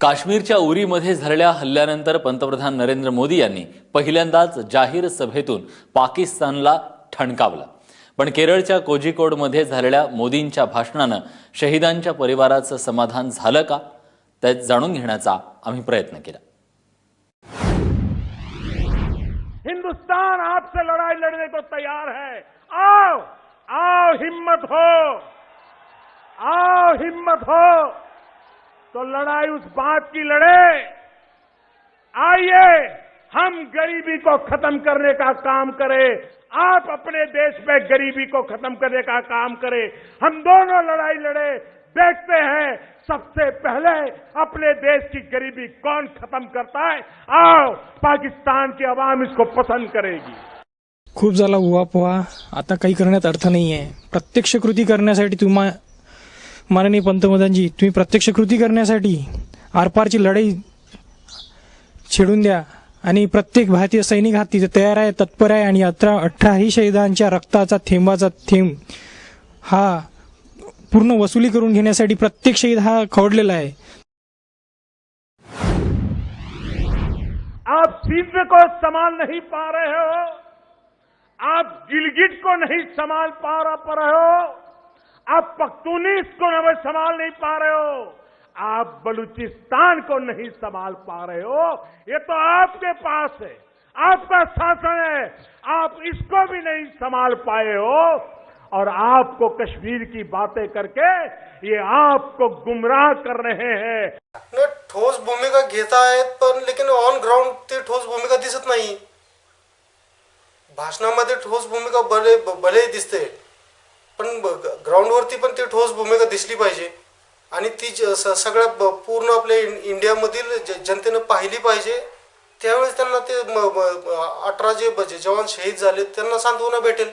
काश्मीरच्या उरीमध्ये झालेल्या हल्ल्यानंतर पंतप्रधान नरेंद्र मोदी यांनी पहिल्यांदाच जाहीर सभेतून पाकिस्तानला ठणकावलं. पण केरळच्या कोझिकोडमध्ये झालेल्या मोदींच्या भाषणानं शहीदांच्या परिवाराचं समाधान झालं का? ते जाणून घेण्याचा आम्ही प्रयत्न केला. हिंदुस्तान आपसे लढाई लढने को तयार है। आओ आओ हिम्मत हो। आओ हिम्मत हो। तो लड़ाई उस बात की लड़े। आइए, हम गरीबी को खत्म करने का काम करें। आप अपने देश में गरीबी को खत्म करने का काम करें। हम दोनों लड़ाई लड़े। देखते हैं, सबसे पहले अपने देश की गरीबी कौन खत्म करता है? आओ, पाकिस्तान की आवाम इसको पसंद करेगी। खूप झाला उवा पोहा आता काही करण्यात अर्थ नाही आहे प्रत्यक्ष कृती करण्यासाठी तुम्हा माननीय पंतप्रधानजी तुम्ही प्रत्यक्ष कृती करण्यासाठी आरपारची लढाई छेडून द्या आणि प्रत्येक भारतीय सैनिक हा तिथे तयार आहे तत्पर आहे आणि अठरा अठराही शहीदांच्या रक्ताचा थेंबाचा थेंब हा पूर्ण वसुली करून घेण्यासाठी प्रत्येक शहीद हा खवडलेला आहे. आप सिंध को संभाल नहीं पा रहे हो आप गिलगिट को नहीं संभाल पा रहा पा रहे हो आप पख्तूनिस को नहीं संभाल नहीं पा रहे हो। आप बलूचिस्तान को नहीं संभाल पा रहे हो। ये तो आपके पास है। आपका शासन है। आप इसको भी नहीं संभाल पाए हो। और आपको कश्मीर की बातें करके ये आपको गुमराह कर रहे हैं। ठोस भूमिका घेता आहेत पण लेकिन ऑन ग्राउंड ते ठोस भूमिका दिसत नाही। भाषणामध्ये ठोस भूमिका भले भले दिसते। पण ग्राउंडवरती पण ती ठोस भूमिका दिसली पाहिजे. आणि ती ज- स- सगळ्या ब- पूर्ण आपल्या इंडियामधील जनतेनं पाहिली पाहिजे. त्यावेळेस त्यांना ते अठरा जे जे जवान शहीद झाले त्यांना सांत्वना भेटेल.